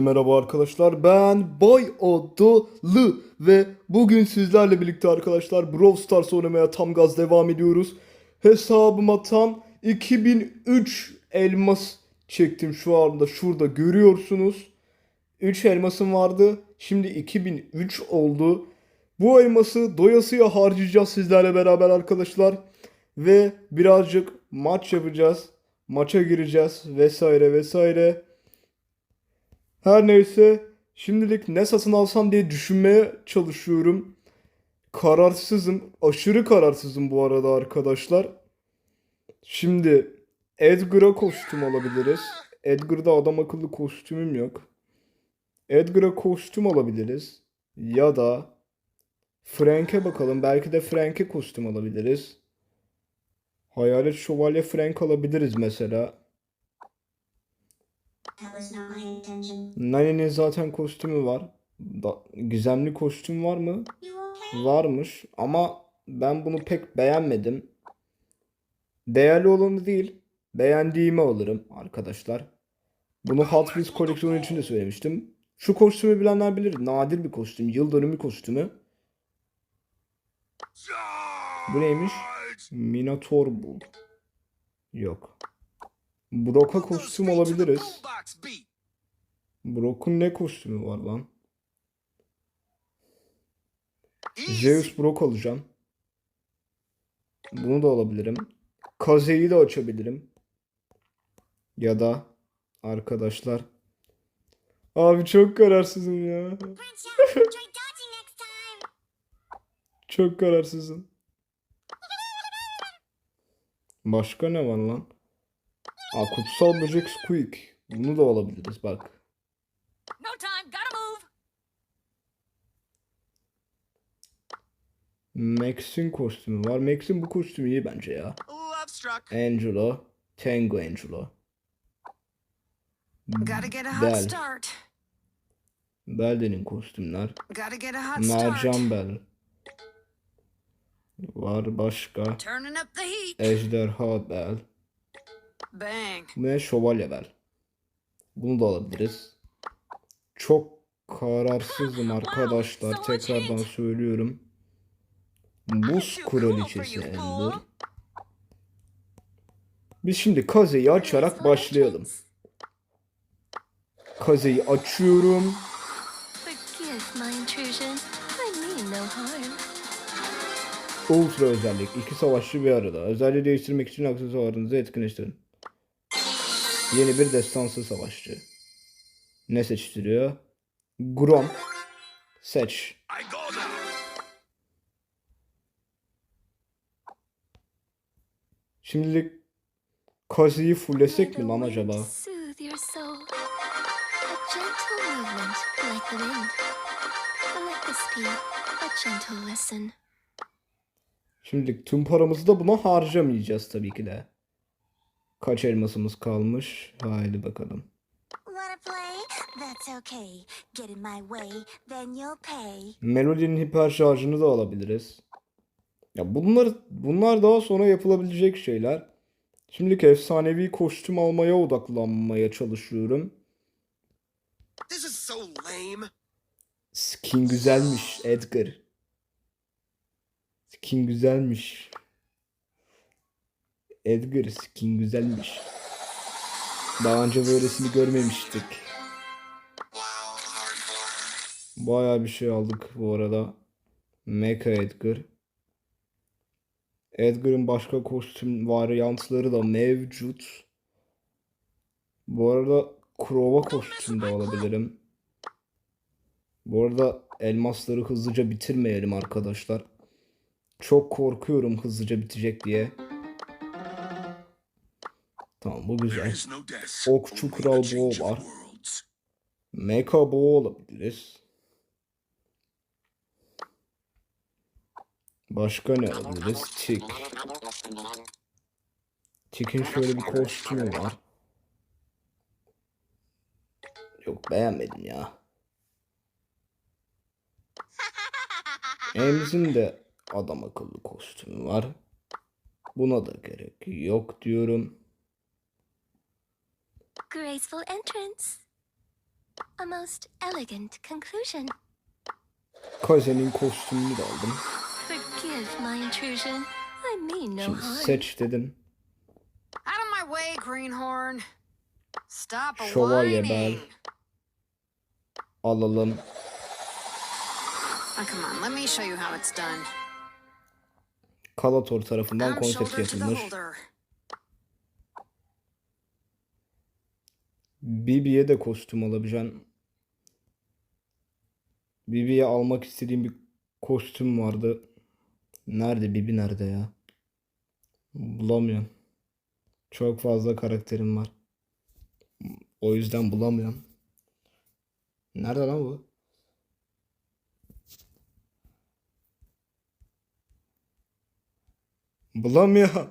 Merhaba arkadaşlar ben Bay Adalı ve bugün sizlerle birlikte arkadaşlar Brawl Stars oynamaya tam gaz devam ediyoruz. Hesabıma tam 2003 elmas çektim şu anda şurada görüyorsunuz. 3 elmasım vardı şimdi 2003 oldu. Bu elması doyasıya harcayacağız sizlerle beraber arkadaşlar. Ve birazcık maç yapacağız. Maça gireceğiz vesaire vesaire. Her neyse şimdilik ne satın alsam diye düşünmeye çalışıyorum. Kararsızım. Aşırı kararsızım bu arada arkadaşlar. Şimdi Edgar'a kostüm alabiliriz. Edgar'da adam akıllı kostümüm yok. Edgar'a kostüm alabiliriz. Ya da Frank'e bakalım. Belki de Frank'e kostüm alabiliriz. Hayalet Şövalye Frank alabiliriz mesela. Nani'nin zaten kostümü var. Da, gizemli kostüm var mı? Varmış ama ben bunu pek beğenmedim. Değerli olanı değil, beğendiğimi alırım arkadaşlar. Bunu Hot Wheels koleksiyonu için de söylemiştim. Şu kostümü bilenler bilir. Nadir bir kostüm. Yıl dönümü kostümü. Bu neymiş? Minotaur Bull. Yok. Brock'a kostüm alabiliriz. Brock'un ne kostümü var lan? Zeus Brock alacağım. Bunu da alabilirim. Kaze'yi de açabilirim. Ya da arkadaşlar. Abi çok kararsızım ya. Çok kararsızım. Başka ne var lan? Aa, kutsal böcek Squeak. Bunu da alabiliriz bak. No time, gotta move. Max'in kostümü var. Max'in bu kostümü iyi bence ya. Angelo. Tango Angelo. Gotta get a hot Bel. start. Belde'nin kostümler. Mercan Bel. Var başka. Ejderha Bel. Bang. Ve Şövalye Bel. Bunu da alabiliriz. Çok kararsızım arkadaşlar. Tekrardan söylüyorum. Buz Kraliçesi Ender. Biz şimdi Kaze'yi açarak başlayalım. Kaze'yi açıyorum. Ultra özellik. İki savaşçı bir arada. Özelliği değiştirmek için aksesuarınızı etkinleştirin. Yeni bir destansı savaşçı. Ne seçtiriyor? Grom. Seç. Şimdilik Kazi'yi fullesek mi lan acaba? Şimdilik tüm paramızı da buna harcamayacağız tabii ki de. Kaç elmasımız kalmış? Haydi bakalım. Wanna play? That's okay. Get in my way, then you'll pay. Melody'nin hiper şarjını da alabiliriz. Ya bunlar bunlar daha sonra yapılabilecek şeyler. Şimdilik efsanevi kostüm almaya odaklanmaya çalışıyorum. This is so lame. Skin güzelmiş Edgar. Skin güzelmiş. Edgar skin güzelmiş. Daha önce böylesini görmemiştik. Bayağı bir şey aldık bu arada. Mecha Edgar. Edgar'ın başka kostüm varyantları da mevcut. Bu arada Krova kostüm de alabilirim. Bu arada elmasları hızlıca bitirmeyelim arkadaşlar. Çok korkuyorum hızlıca bitecek diye. Tamam bu güzel. Okçu Kral the change Boğ of var. Mecha Boğ alabiliriz. Başka ne alabiliriz? Tik. Tik'in şöyle bir kostümü var. Yok beğenmedim ya. Emz'in de adam akıllı kostümü var. Buna da gerek yok diyorum. Graceful entrance. A most elegant conclusion. Kazen'in kostümünü de aldım. Forgive my intrusion. I mean no Şimdi harm. seç dedim. Out of my way, Greenhorn. Stop Şövalye bel. Alalım. Oh, come on, let me show you how it's done. Kalator tarafından konsept shoulder to the yapılmış. Bibi'ye de kostüm alabileceğim. Bibi'ye almak istediğim bir kostüm vardı. Nerede Bibi nerede ya? Bulamıyorum. Çok fazla karakterim var. O yüzden bulamıyorum. Nerede lan bu? Bulamıyorum.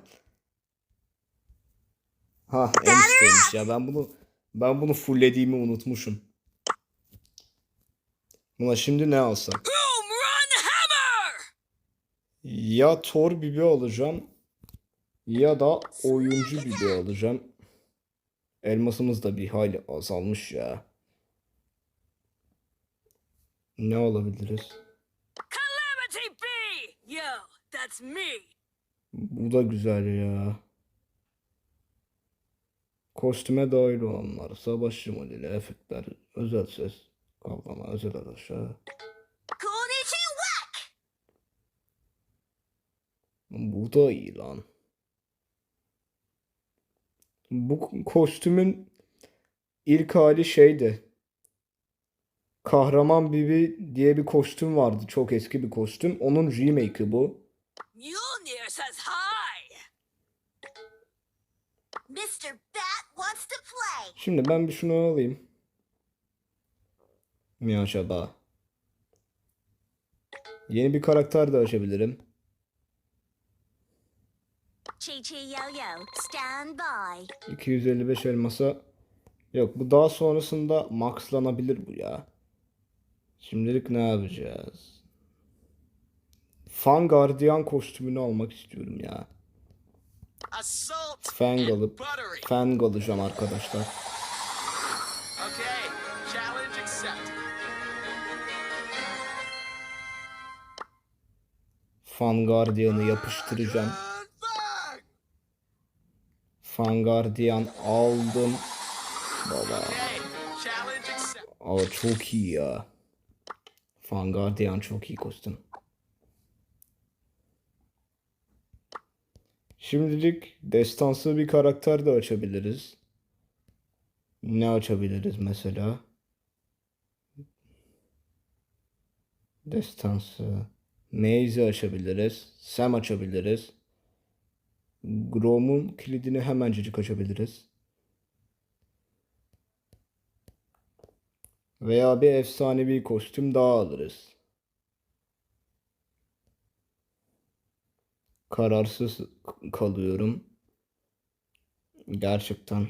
Ha en üstteymiş ya ben bunu ben bunu fulllediğimi unutmuşum. Buna şimdi ne hammer! Ya Thor Bibi alacağım ya da oyuncu Bibi alacağım. Elmasımız da bir hayli azalmış ya. Ne alabiliriz? Calamity B! Yo, that's me. Bu da güzel ya. Kostüme dahil olanlar, savaşçı modeli, efektler, özel ses, kaplama, özel araçlar. Bu da iyi lan. Bu kostümün ilk hali şeydi. Kahraman Bibi diye bir kostüm vardı. Çok eski bir kostüm. Onun remake'i bu. Mjolnir says hi! Mr. Bat. Şimdi ben bir şunu alayım. Mi acaba? Yeni bir karakter de açabilirim. Chi Chi Yo Yo, stand by. 255 elmasa. Yok bu daha sonrasında maxlanabilir bu ya. Şimdilik ne yapacağız? Fan Guardian kostümünü almak istiyorum ya. Fang alıp. Fang alacağım arkadaşlar. Fan Guardian'ı yapıştıracağım. Fan Guardian aldım. Baba. Aa çok iyi ya. Fan Guardian çok iyi kostüm. Şimdilik destansı bir karakter de açabiliriz. Ne açabiliriz mesela? Destansı. Maze'i açabiliriz. Sam açabiliriz. Grom'un kilidini hemencecik açabiliriz. Veya bir efsanevi kostüm daha alırız. Kararsız kalıyorum. Gerçekten.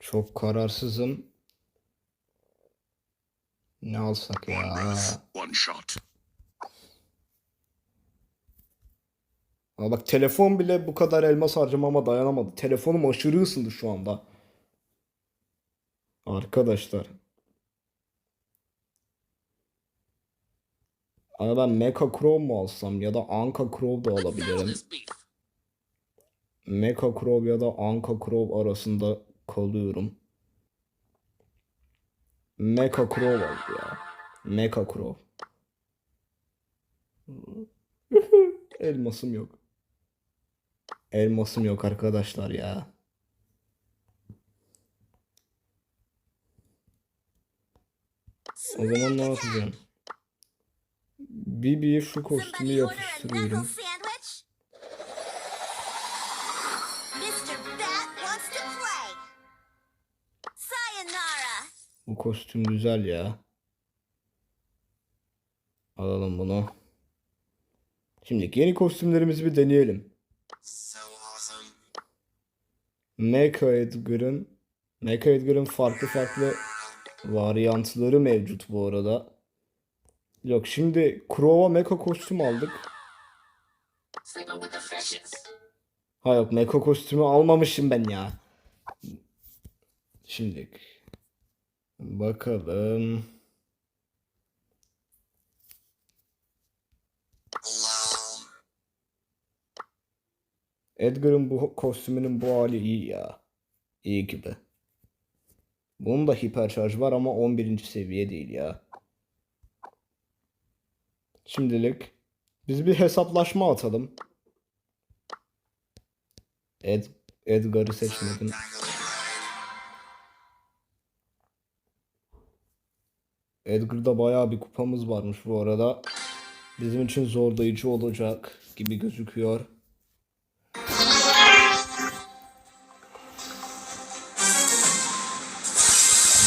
Çok kararsızım. Ne alsak ya? One shot. Ama bak telefon bile bu kadar elmas harcamama dayanamadı. Telefonum aşırı ısındı şu anda. Arkadaşlar. Ama ben Mecha Crow mu alsam ya da Anka Crow da alabilirim. Mecha Crow ya da Anka Crow arasında kalıyorum. Mecha Crow al ya. Mecha Crow. Elmasım yok. Elmasım yok arkadaşlar ya. O zaman ne yapacağım? Bibi'ye şu kostümü Somebody order a yapıştırıyorum. knuckle sandwich? Mr. Bat wants to play. Sayonara. Bu kostüm güzel ya. Alalım bunu. Şimdi yeni kostümlerimizi bir deneyelim. Mecha Edgar'ın Mecha Edgar'ın farklı farklı varyantları mevcut bu arada. Yok şimdi Crow'a Mecha kostüm aldık. Ha yok Meko kostümü almamışım ben ya. Şimdi bakalım. Edgar'ın bu kostümünün bu hali iyi ya. İyi gibi. Bunun da hiper şarj var ama 11. seviye değil ya. Şimdilik biz bir hesaplaşma atalım. Ed Edgar'ı seçmedim. Edgar'da bayağı bir kupamız varmış bu arada. Bizim için zorlayıcı olacak gibi gözüküyor.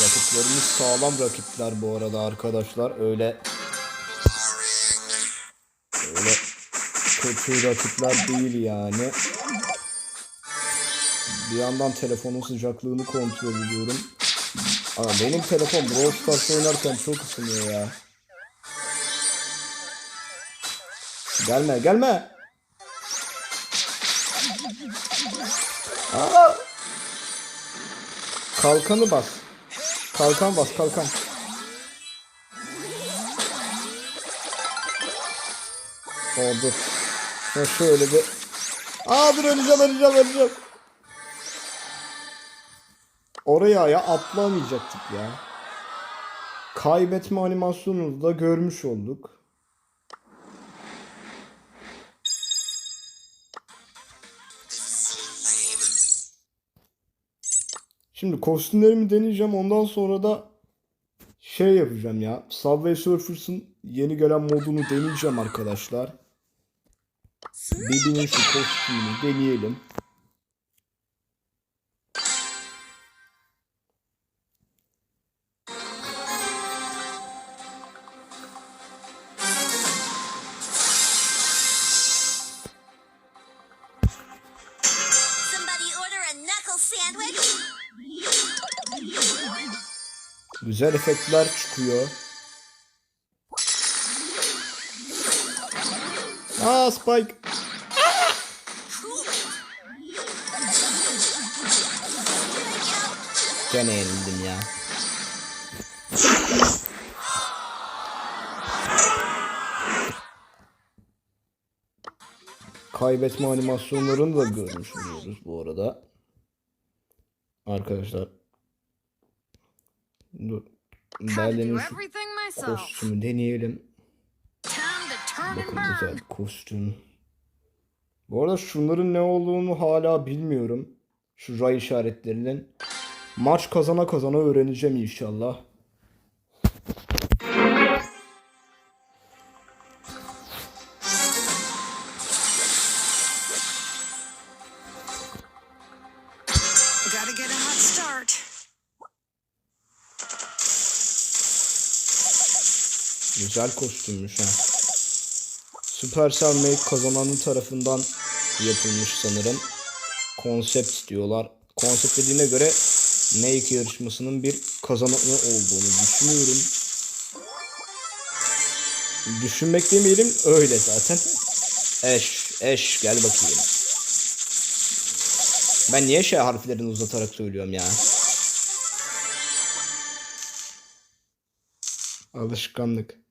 Rakiplerimiz sağlam rakipler bu arada arkadaşlar. Öyle kötü rakipler değil yani. Bir yandan telefonun sıcaklığını kontrol ediyorum. Aa, benim telefon Brawl Stars oynarken çok ısınıyor ya. Gelme gelme. Aa! Kalkanı bas. Kalkan bas kalkan. Oldu. Ben şöyle bir... Aa dur öleceğim öleceğim öleceğim. Oraya ya atlamayacaktık ya. Kaybetme animasyonunu da görmüş olduk. Şimdi kostümlerimi deneyeceğim. Ondan sonra da şey yapacağım ya. Subway Surfers'ın yeni gelen modunu deneyeceğim arkadaşlar. Bibi'nin şu kostümünü deneyelim. Güzel efektler çıkıyor. Aa Spike. Gene yenildim ya. Kaybetme animasyonlarını da görmüş oluyoruz bu arada. Arkadaşlar. Dur. Berlin'in şu kostümü deneyelim. Bakın güzel kostüm. Bu arada şunların ne olduğunu hala bilmiyorum. Şu ray işaretlerinin. Maç kazana kazana öğreneceğim inşallah. Güzel kostümmüş ha. Supercell Make kazananın tarafından yapılmış sanırım. Konsept diyorlar. Konsept dediğine göre Make yarışmasının bir kazananı olduğunu düşünüyorum. Düşünmek demeyelim öyle zaten. Eş, eş gel bakayım. Ben niye şey harflerini uzatarak söylüyorum ya? Alışkanlık.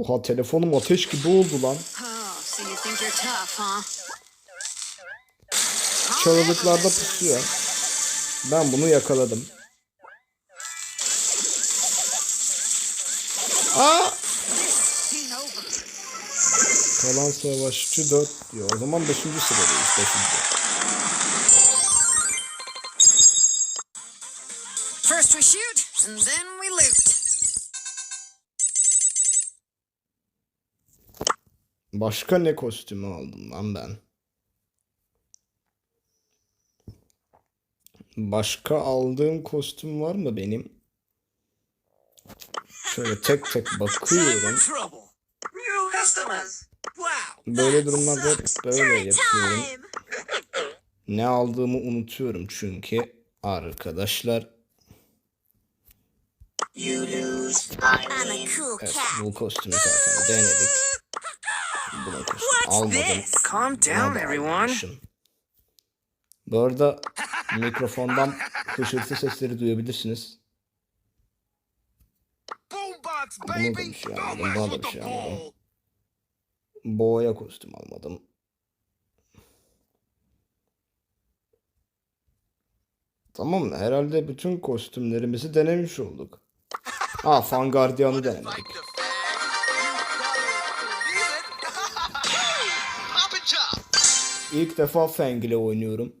Oha telefonum ateş gibi oldu lan. Çalılıklarda pusuyor. Ben bunu yakaladım. Aa! Kalan savaşçı 4 diyor. O zaman 5. sıradayız. 5. Başka ne kostümü aldım lan ben? Başka aldığım kostüm var mı benim? Şöyle tek tek bakıyorum. Böyle durumlarda böyle yapıyorum. Ne aldığımı unutuyorum çünkü arkadaşlar. Evet bu kostümü zaten denedik. Almadım. Calm down, everyone. Bu arada mikrofondan hışırtı sesleri duyabilirsiniz. Buna da bir şey almadım. Buna da bir şey almadım. Boğaya kostüm almadım. Tamam herhalde bütün kostümlerimizi denemiş olduk. Ha Fan Guardian'ı denemedik. İlk defa Fang ile oynuyorum.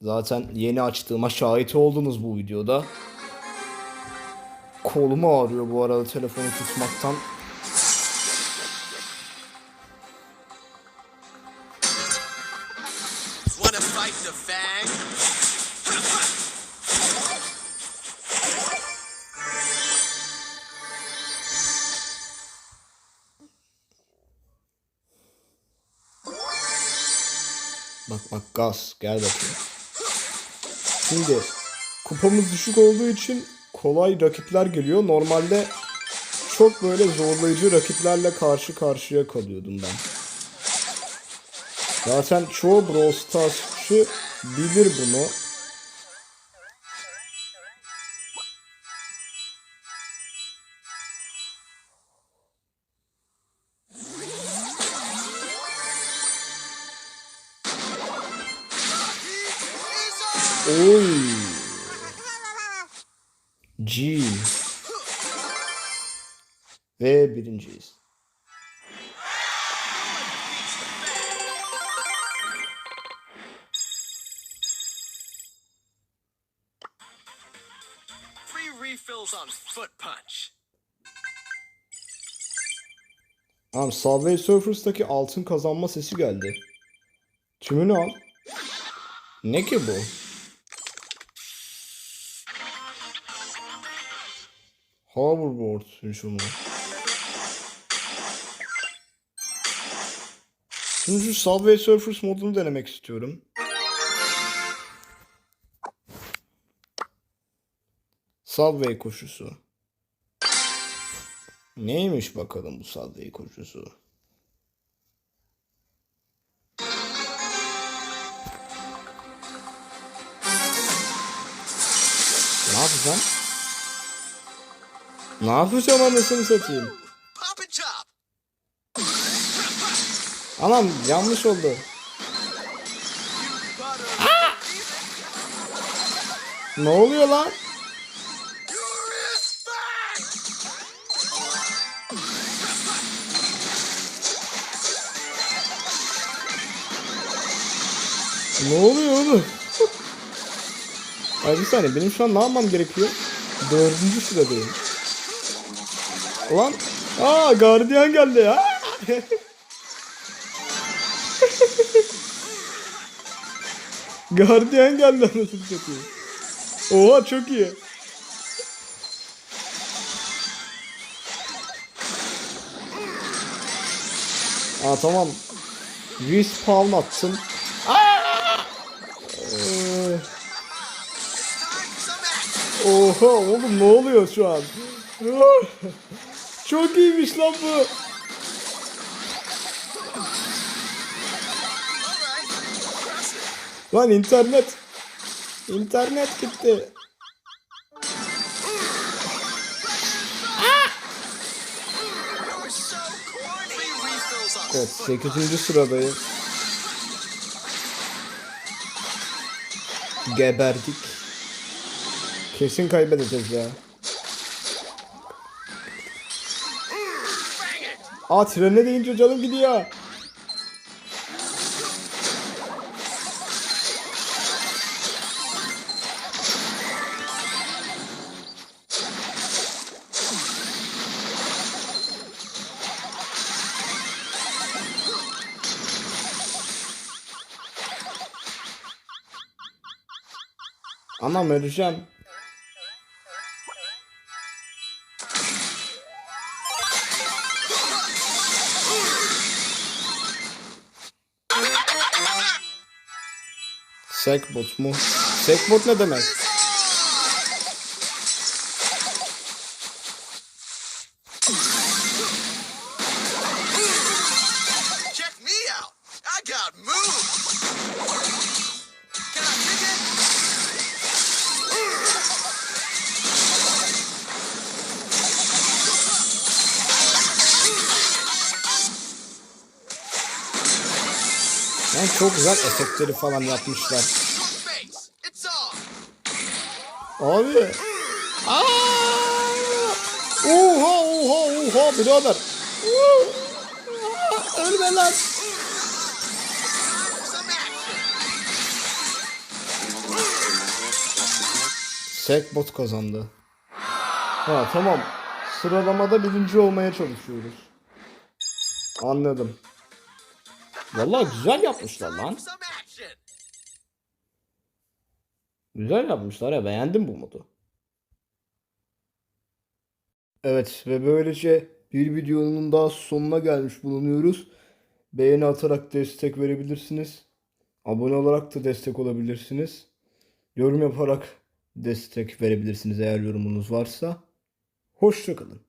Zaten yeni açtığıma şahit oldunuz bu videoda. Kolum ağrıyor bu arada telefonu tutmaktan. Bak bak gaz gel bakayım. Şimdi kupamız düşük olduğu için kolay rakipler geliyor. Normalde çok böyle zorlayıcı rakiplerle karşı karşıya kalıyordum ben. Zaten çoğu Brawl Stars'çı bilir bunu. Oy. G. Ve birinciyiz. Free refills on Foot Punch. Tamam Subway Surfers'taki altın kazanma sesi geldi. Tümünü al. Ne ki bu? Hoverboard hücumu. Şimdi şu Subway Surfers modunu denemek istiyorum. Subway koşusu. Neymiş bakalım bu Subway koşusu? Ne yapacağım? Ne yapacağım anasını satayım? Anam yanlış oldu. Ne oluyor lan? Ne oluyor oğlum? Ay bir saniye benim şu an ne yapmam gerekiyor? Dördüncü sıradayım. Ulan aa gardiyan geldi ya. gardiyan geldi anasını satayım. Oha çok iyi. Aa tamam. Respawn attım. Ee. Oha oğlum ne oluyor şu an? Çok iyiymiş lan bu. Lan internet. İnternet gitti. Evet Foot 8. sıradayız. Geberdik. Kesin kaybedeceğiz ya. Aa trene deyince canım gidiyor. Anam öleceğim. Sekbot mu? Sekbot ne demek? Çok güzel efektleri falan yapmışlar. Abi. Aa! Oha oha oha birader. Ölme lan. Sekbot kazandı. Ha tamam. Sıralamada birinci olmaya çalışıyoruz. Anladım. Vallahi güzel yapmışlar lan. Güzel yapmışlar ya beğendim bu modu. Evet ve böylece bir videonun daha sonuna gelmiş bulunuyoruz. Beğeni atarak destek verebilirsiniz. Abone olarak da destek olabilirsiniz. Yorum yaparak destek verebilirsiniz eğer yorumunuz varsa. Hoşçakalın.